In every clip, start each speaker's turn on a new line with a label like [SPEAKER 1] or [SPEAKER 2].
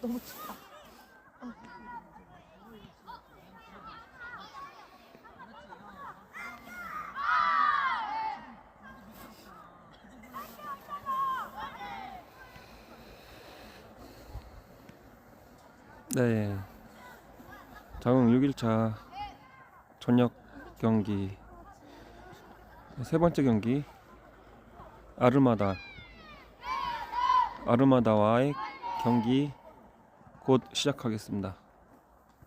[SPEAKER 1] 너무 춥다.
[SPEAKER 2] 네. 자궁 6일차 저녁 경기 세 번째 경기 아르마다 아르마다와의 경기 곧 시작하겠습니다.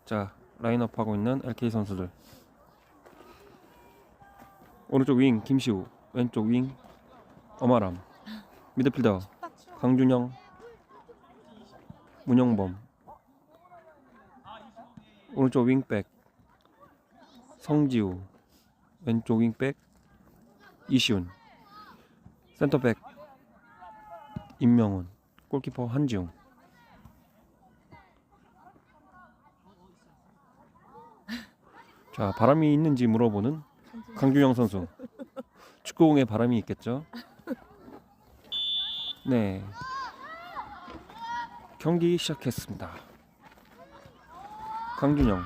[SPEAKER 2] 자 라인업 하고 있는 LK 선수들 오른쪽 윙 김시우 왼쪽 윙 어마람 미드필더. 강준영 문영범 오른쪽 윙백 성지우 왼쪽 윙백 이시훈 센터백 임명훈 골키퍼 한지웅 자 바람이 있는지 물어보는 강준영 선수. 축구공에 바람이 있겠죠? 네. 경기 시작했습니다. 강준영,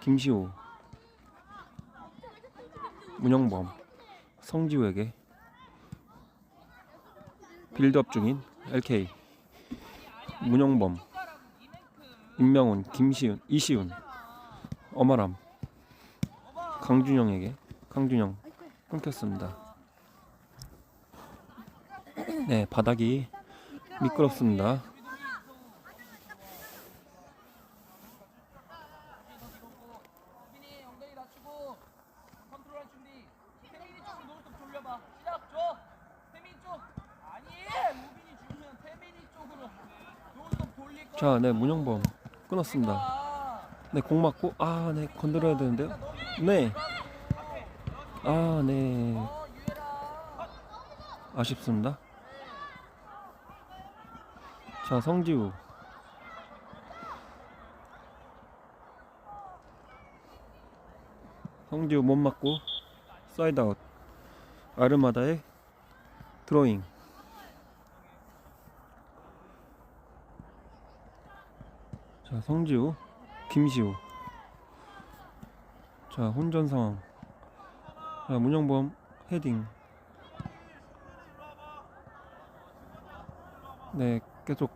[SPEAKER 2] 김시우, 문영범, 성지우에게 빌드업 중인 LK, 문영범, 임명훈, 김시훈, 이시훈, 어마람, 강준영에게 강준영 끊겼습니다. 네, 바닥이 미끄럽습니다. 자, 네, 문영범 끊었습니다.
[SPEAKER 3] 아,
[SPEAKER 2] 네, 공 맞고 아, 네, 건드려야 되는데요. 네. 아, 네. 아쉽습니다. 자, 성지우. 성지우 못 맞고 사이드 아웃. 아르마다의 드로잉. 자, 성지우, 김시우. 자, 혼전 상황. 자, 문영범 헤딩. 네, 계속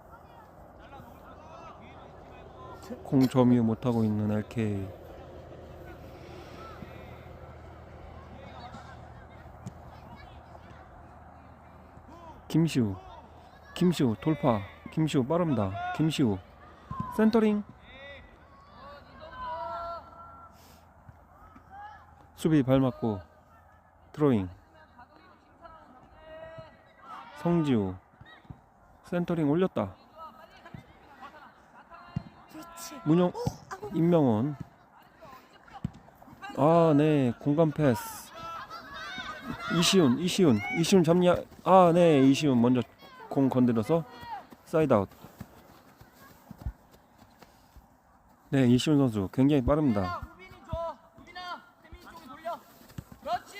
[SPEAKER 2] 공 점유 못하고 있는 LK. 김시우, 김시우 돌파, 김시우 빠릅니다. 김시우 센터링. 수비 발 맞고 드로잉. 성지우. 센터링 올렸다. 문영 임명원. 아 네. 공간 패스. 이시훈 이시훈. 이시훈 잡냐? 아 네. 이시훈 먼저 공 건드려서 사이드 아웃. 네 이시훈 선수 굉장히 빠릅니다
[SPEAKER 3] 우빈이 줘 우빈아 태민이 쪽에 돌려 그렇지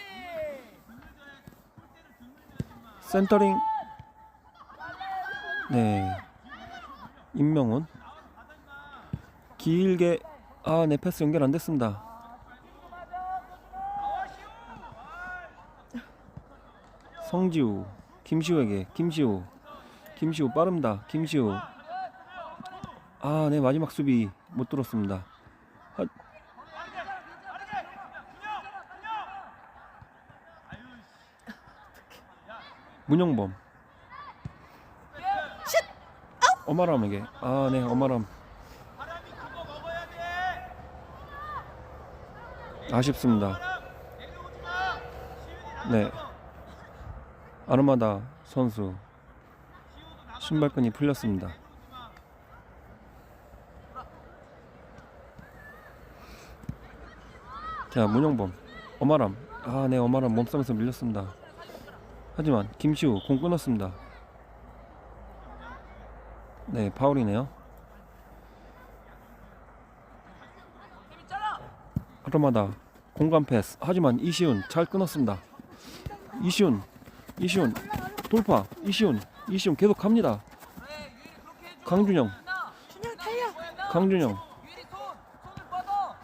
[SPEAKER 2] 센터링. 네. 임명훈. 길게 아네 패스 연결 안 됐습니다. 성지우 김시우에게 김시우 김시우 빠릅니다. 김시우 아네 마지막 수비 못 들었습니다 문영범. 어마람에게. 아 네 어마람. 아쉽습니다. 네. 아르마다 선수. 신발끈이 풀렸습니다. 자 문영범. 어마람. 아네 어마람 몸싸움에서 밀렸습니다 하지만 김시우 공 끊었습니다. 네 파울이네요. 아르마다 공간 패스. 하지만 이시훈 잘 끊었습니다. 이시훈 이시훈 돌파. 이시훈 이시훈 계속 갑니다. 강준영. 강준영.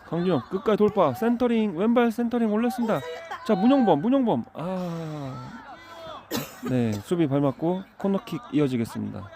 [SPEAKER 2] 강준영 끝까지 돌파. 센터링 왼발 센터링 올렸습니다. 자 문영범 문영범. 아 네 수비 밟았고 코너킥 이어지겠습니다.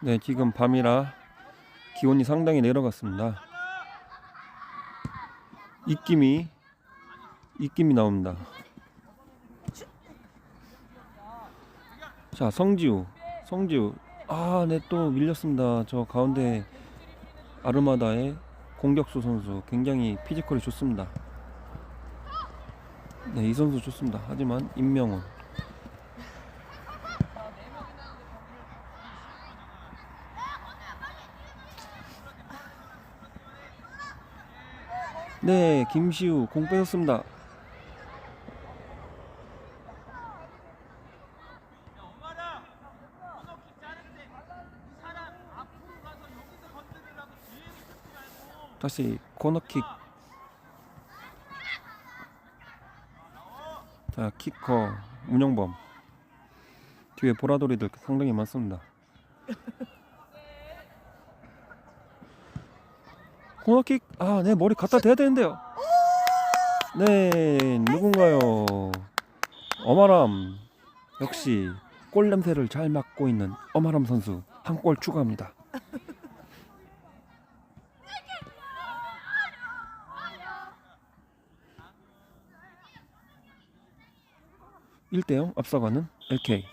[SPEAKER 2] 네 지금 밤이라 기온이 상당히 내려갔습니다 입김이 입김이 나옵니다. 자 성지우 성지우. 아네또 밀렸습니다. 저 가운데 아르마다의 공격수 선수 굉장히 피지컬이 좋습니다. 네 이 선수 좋습니다. 하지만 임명훈 네 김시우 공 뺏었습니다. 다시 코너킥. 자 키커 문영범. 뒤에 보라돌이들 상당히 많습니다 코너킥 아 네 머리 갖다 대야 되는데요. 네 누군가요? 어마람. 역시 골 냄새를 잘 맡고 있는 어마람 선수. 한 골 추가합니다. 1대0 앞서가는 LK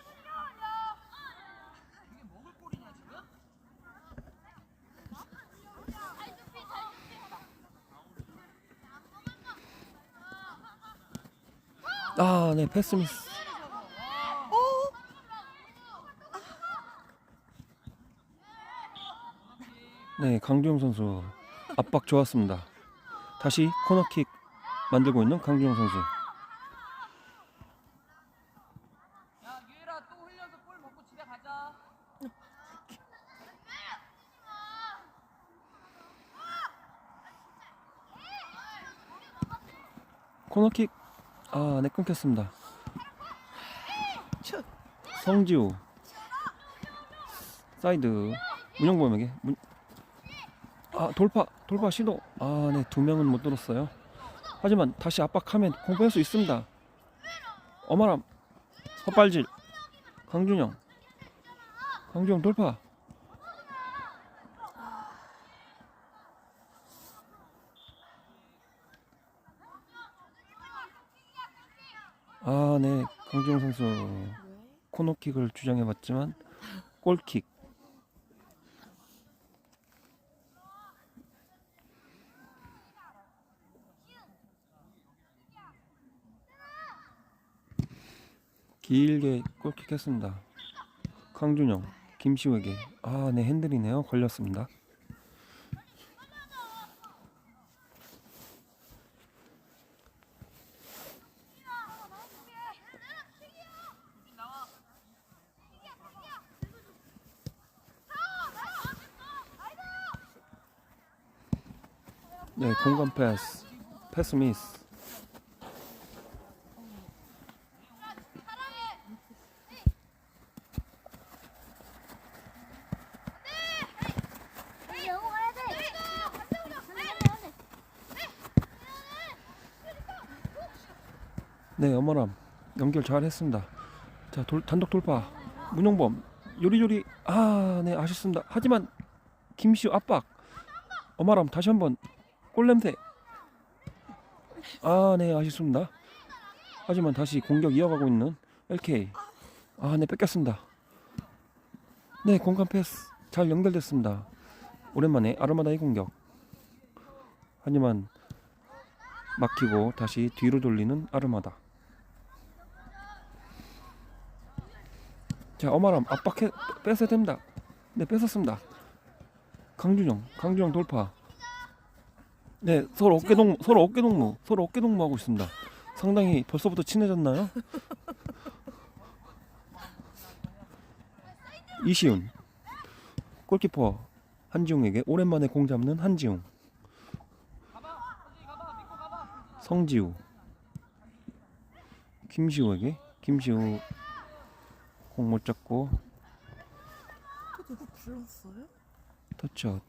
[SPEAKER 2] 아, 네, 패스 미스. 네, 강주영 선수 압박 좋았습니다. 다시 코너킥 만들고 있는 강주영 선수. 코너킥 아, 네 끊겼습니다. 성지우. 사이드. 문영범에게. 문... 아 돌파 돌파 시도. 아네두 명은 못 들었어요. 하지만 다시 압박하면 공부할 수 있습니다. 어마람 헛발질. 강준영. 강준영 돌파 아, 네. 강주영 선수 코너킥을 주장해봤지만 골킥. 길게 골킥 했습니다. 강준영, 김시우에게 아, 네 핸들이네요. 걸렸습니다. 공간 패스, 패스 미스. 네, 어머람 연결 잘 했습니다. 자, 돌, 단독 돌파. 문용범 요리요리 아, 네 아쉽습니다. 하지만 김시우 압박. 어머람 다시 한번 골 냄새. 아, 네 아쉽습니다. 하지만 다시 공격 이어가고 있는 LK. 아, 네 뺏겼습니다. 네, 공간 패스 잘 연결됐습니다. 오랜만에 아르마다의 공격. 하지만 막히고 다시 뒤로 돌리는 아르마다. 자 어마람 압박해 뺏어야 됩니다. 네 뺏었습니다. 강준영 강준영 돌파. 네 서로 어깨 동무 서로 어깨 동무 서로 어깨 동무 하고 있습니다. 상당히 벌써부터 친해졌나요? 이시훈 골키퍼 한지웅에게 오랜만에 공 잡는 한지웅 성지우 김시우에게 김시우 공 못 잡고
[SPEAKER 1] 누구 불렀어요?
[SPEAKER 2] 터치아웃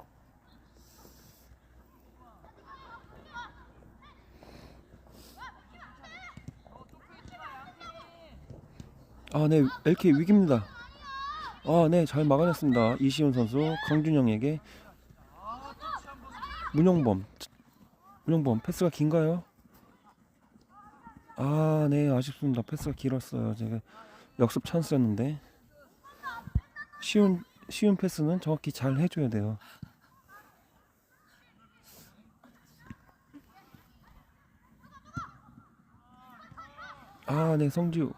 [SPEAKER 2] 아, 네, LK 위기입니다. 아, 네, 잘 막아냈습니다. 이시훈 선수 강준영에게 문영범, 문영범 패스가 긴가요? 아, 네, 아쉽습니다. 패스가 길었어요. 제가 역습 찬스였는데 쉬운 쉬운 패스는 정확히 잘 해줘야 돼요. 아, 네, 성지우.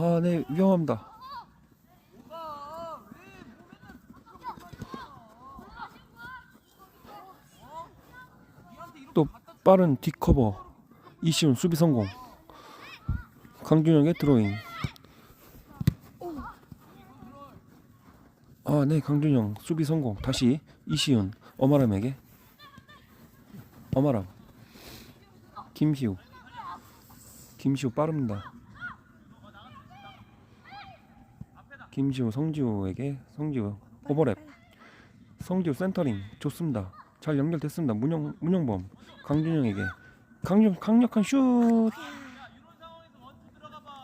[SPEAKER 2] 아, 네, 위험합니다. 또 빠른 뒷커버. 이시훈 수비 성공. 강준영의 드로잉. 아, 네, 강준영 수비 성공. 다시 이시훈 어마람에게. 어마람. 김시우. 김시우 빠릅니다. 김시우 성지우에게 성지우 오버랩. 성지우 센터링 좋습니다. 잘 연결됐습니다. 문영 문영범 강준영에게 강력 강력한 슛.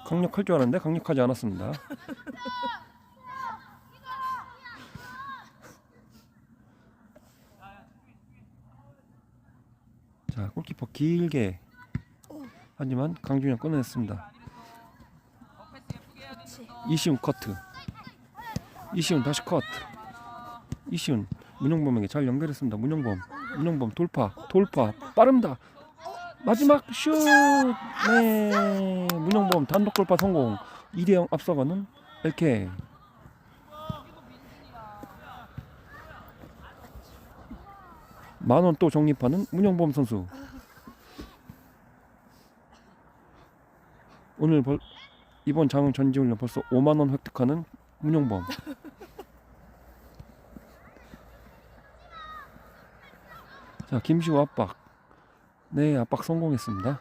[SPEAKER 2] 강력할 줄 알았는데 강력하지 않았습니다. 자 골키퍼 길게 하지만 강준영 꺼내냈습니다. 이시훈 커트. 이시훈 다시 커트. 이시훈 문영범에게 잘 연결했습니다. 문영범 문영범 돌파 돌파 빠릅니다. 마지막 슛. 네 문영범 단독 돌파 성공. 2대 0 앞서가는 LK. 만원 또 적립하는 문영범 선수. 오늘 벌, 이번 장흥 전지훈련 벌써 5만 원 획득하는 문영범. 자 김시우 압박. 네 압박 성공했습니다.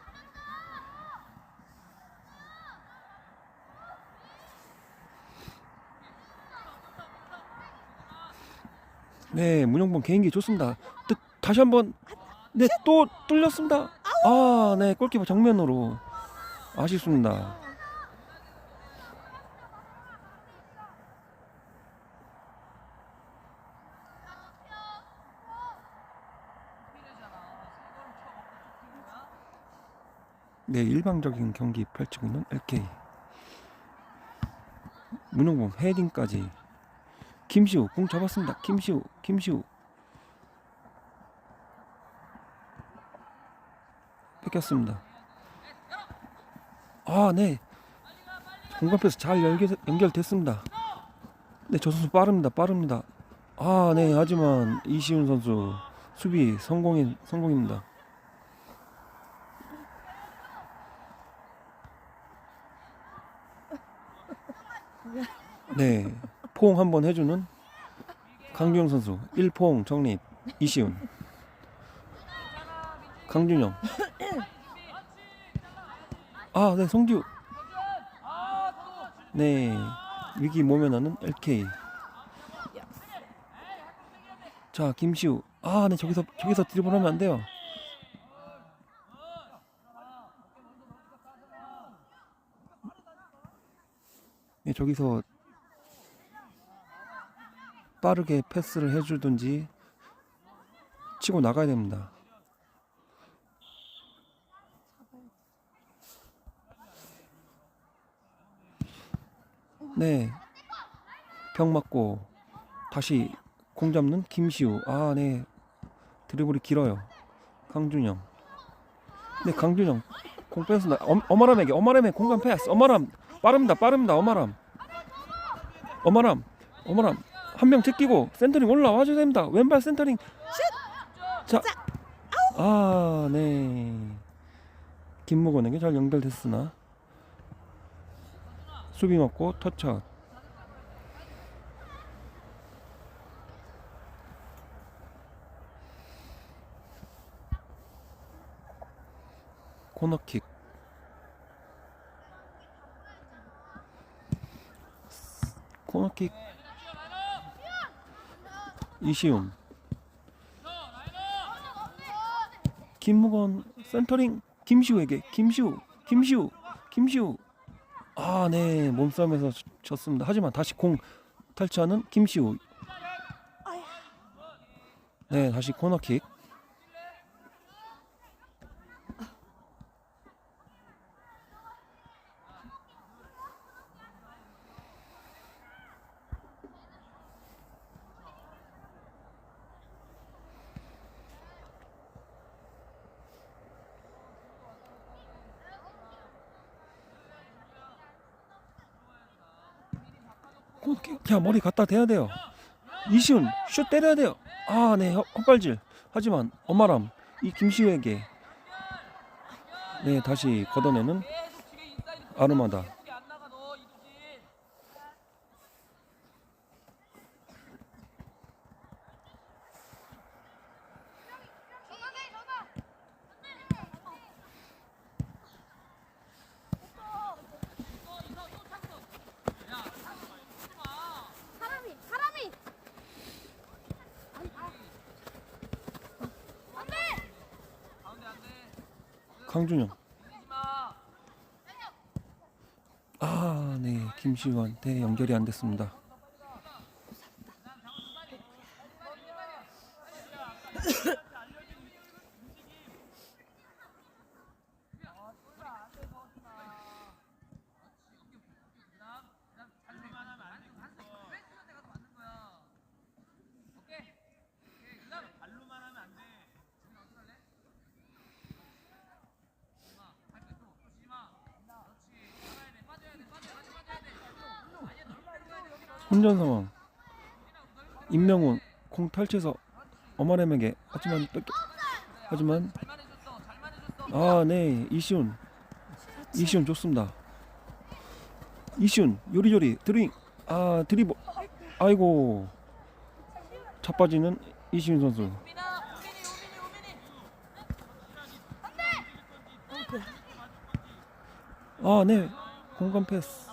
[SPEAKER 2] 네 문영범 개인기 좋습니다. 또, 다시 한번 네 또 뚫렸습니다. 아 네 골키퍼 정면으로 아쉽습니다. 네, 일방적인 경기 펼치고 있는 LK. 문용범 헤딩까지. 김시우 공 잡았습니다. 김시우, 김시우. 뺏겼습니다. 아, 네. 공간패스 잘 연결, 연결됐습니다. 네, 저 선수 빠릅니다. 빠릅니다. 아, 네. 하지만 이시훈 선수 수비 성공인 성공입니다. 네, 포옹 한번 해주는 강준영 선수. 1포옹 정립 이시훈. 강준영. 아네 성지우 네 위기 모면하는 LK 자 김시우. 아 네 저기서 저기서 드리블 하면 안 돼요. 네 저기서 빠르게 패스를 해주든지 치고 나가야 됩니다. 네, 병 맞고 다시 공 잡는 김시우. 아, 네, 드리블이 길어요. 강준영. 네, 강준영 공 뺐습니다. 엄, 어마람에게 어마람의 공간 패스. 어마람 빠릅니다. 빠릅니다. 어마람. 어마람. 어마람. 한 명 제끼고 센터링 올라와 줘야 됩니다. 왼발 센터링. 자. 아, 네. 김무건에게 잘 연결됐으나 수비 맞고 터치아웃.
[SPEAKER 3] 코너킥. 코너킥 이시움. 김무건 센터링 김시우에게 김시우 김시우 김시우. 아 네 몸싸움에서 졌- 졌습니다. 하지만 다시 공 탈취하는 김시우. 네 다시 코너킥 야 머리 갖다 대야 돼요. 이시훈 슛 때려야 돼요. 아 네 헛발질. 하지만 엄마람 이 김시우에게 네 다시 걷어내는 아르마다
[SPEAKER 2] 이게 안 나가 너 이두진.
[SPEAKER 1] 사람이 사람이 아니 아 안돼
[SPEAKER 2] 가운데 안 돼.
[SPEAKER 3] 강준영
[SPEAKER 2] 밀리지 마.
[SPEAKER 3] 아, 네. 김시우한테 연결이 안 됐습니다. 상황. 임명훈 공 탈취해서 어마렘에게 하지만 하지만
[SPEAKER 2] 잘만 해줬어. 잘만 해줬어.
[SPEAKER 3] 아, 네. 이시훈. 이시훈 좋습니다. 이시훈 요리조리 드링 아 드리블 아이고 자빠지는 이시훈 선수
[SPEAKER 2] 우민아, 우민이, 우민이, 우민이.
[SPEAKER 3] 아네 공간 패스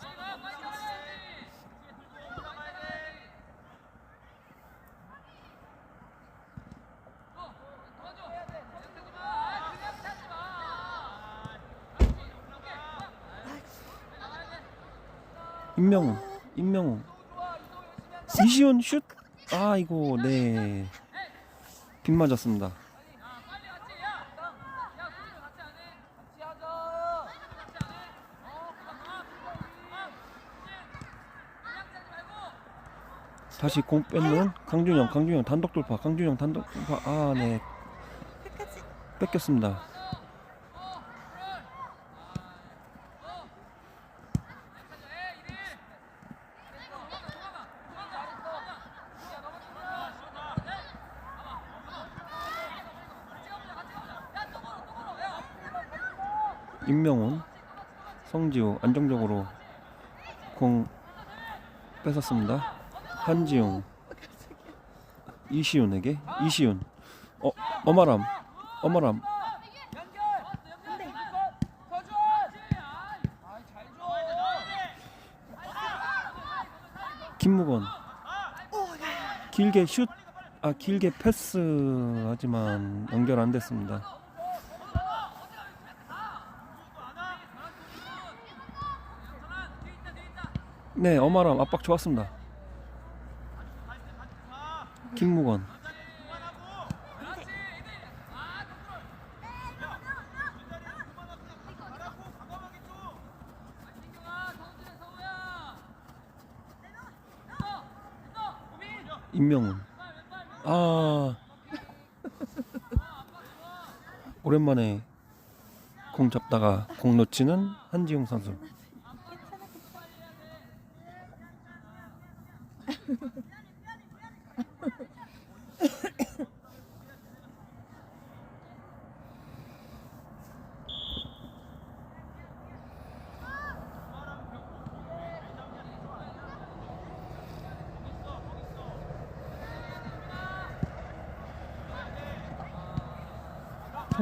[SPEAKER 3] 임명훈 임명훈 이시훈 슛? 아이고 네. 빗 맞았습니다. 다시 공 뺏는 강준영 강준영 단독 돌파 강준영 단독 돌파. 아네. 뺏겼습니다 임명훈 성지우 안정적으로 공 뺏었습니다. 한지용 이시훈에게 이시훈 어 어마람 어마람. 김무건. 길게 슛 아 길게 패스 하지만 연결 안 됐습니다. 네 어마람 압박 좋았습니다. 김무건. 임명훈. 아. 오랜만에 공 잡다가 공 놓치는 한지용 선수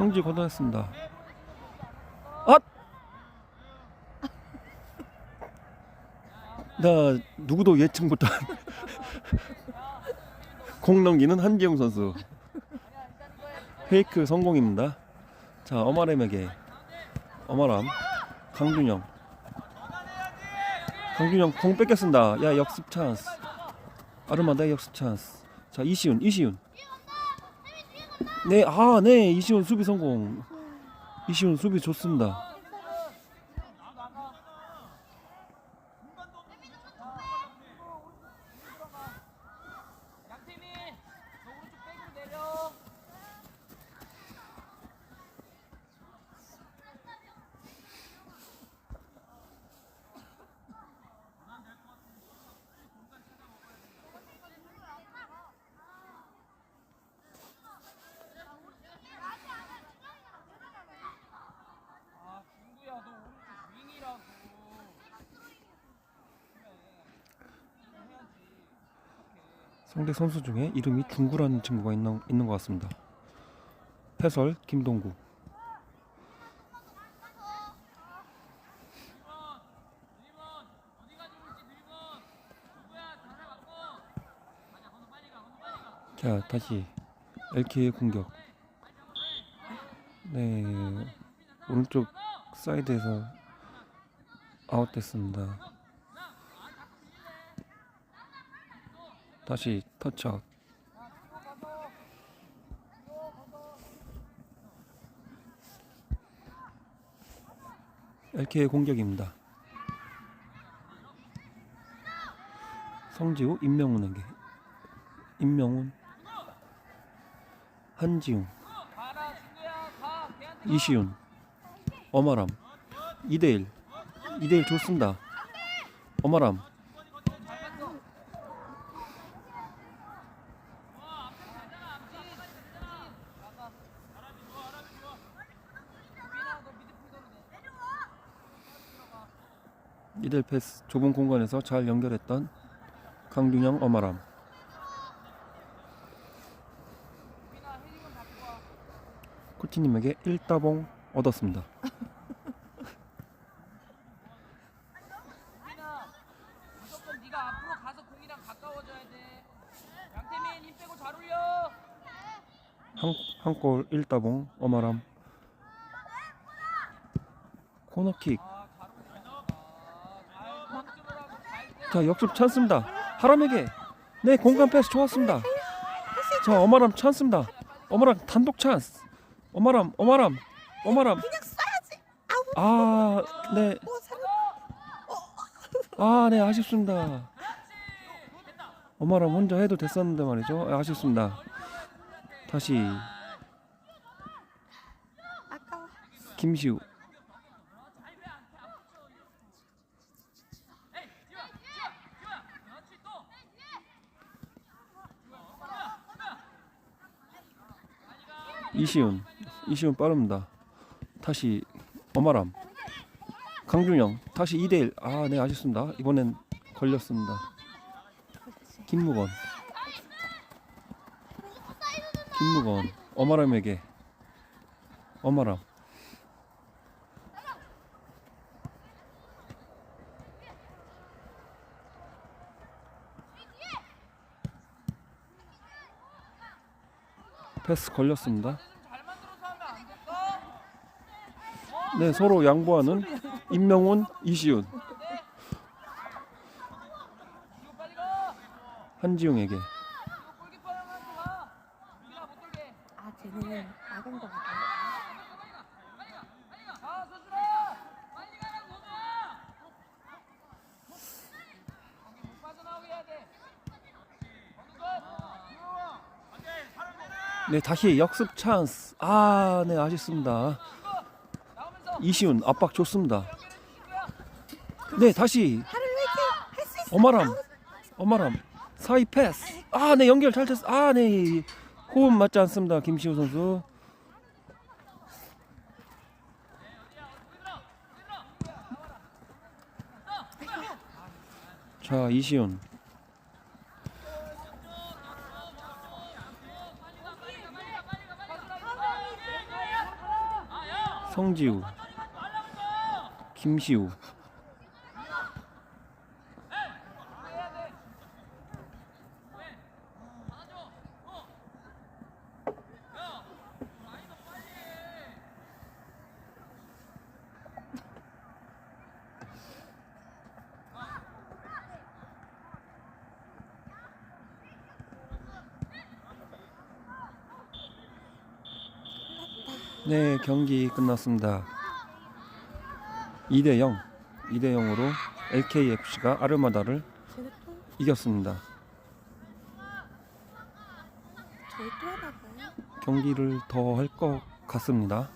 [SPEAKER 3] 성지 고등학교입니다. 아!
[SPEAKER 2] 나 누구도 예측 못한 공 넘기는 한기용 선수. 페이크 성공입니다. 자 어마람에게 어마람 강준영 강준영 공 뺏겼습니다. 야 역습 찬스 아르마다 역습 찬스 자 이시윤 이시윤 네 아 네 이시훈 수비 성공 이시훈 수비 좋습니다.
[SPEAKER 3] 양팀이 너 오른쪽 백으로 내려. 아, 중구야, 너 오른쪽 윙이라고.
[SPEAKER 2] 상대 선수 중에 이름이 중구라는 친구가 있는, 있는 것 같습니다. 패설 김동구. 자 다시 LK의 공격. 네 오른쪽 사이드에서 아웃됐습니다. 다시 터치아웃. LK의 공격입니다. 성지우 임명훈에게. 임명훈. 한지웅. 이시윤. 어마람. 2대1 2대1 좋습니다. 어마람
[SPEAKER 3] 유빈아, 너 미드필더로 내.
[SPEAKER 2] 이들 패스 좁은 공간에서 잘 연결했던 강준영 어마람. 코치님에게 1따봉 얻었습니다. 한골 1따봉 어마람 코너킥
[SPEAKER 3] 아, 잘 올린다. 잘 컨트롤하고 잘 때.
[SPEAKER 2] 자 역습 찬스입니다. 하람에게 네 공간 패스 좋았습니다. 자 어마람 찬스입니다. 어마람 단독 찬스. 어마람 어마람 어마람
[SPEAKER 1] 그냥 쏴야지. 아우.
[SPEAKER 2] 아네
[SPEAKER 1] 뭐 사람.
[SPEAKER 2] 아, 네, 아쉽습니다. 엄마랑 혼자 해도 됐었는데 말이죠. 아, 아쉽습니다. 다시. 김시우. 이시훈. 이시훈 빠릅니다. 다시 엄마람. 강준영. 다시 2대1. 아, 네, 아쉽습니다. 이번엔 걸렸습니다. 김무건. 김무건. 어마람에게. 어마람. 패스 걸렸습니다. 네, 서로 양보하는 임명훈, 이시훈. 한지용에게
[SPEAKER 3] 이거 골키퍼랑 한테 가. 유빈아 못 돌게.
[SPEAKER 1] 아 쟤는 나간 거 같아.
[SPEAKER 3] 가 서준아. 빨리 가라고 서준아. 거기 못 빠져나오게 해야 돼. 어느 것?
[SPEAKER 2] 네 다시 역습 찬스. 아, 네 아쉽습니다. 이시훈 압박 좋습니다. 네 다시. 어마람, 어마람 사이 패스. 아, 네 연결 잘 됐어. 아, 네 호흡 맞지 않습니다. 김시우 선수. 자 이시훈. 성지우, 김시우, 네, 경기 끝났습니다. 2대 0. 2대 0으로 LKFC가 아르마다를 이겼습니다. 경기를 더 할 것 같습니다.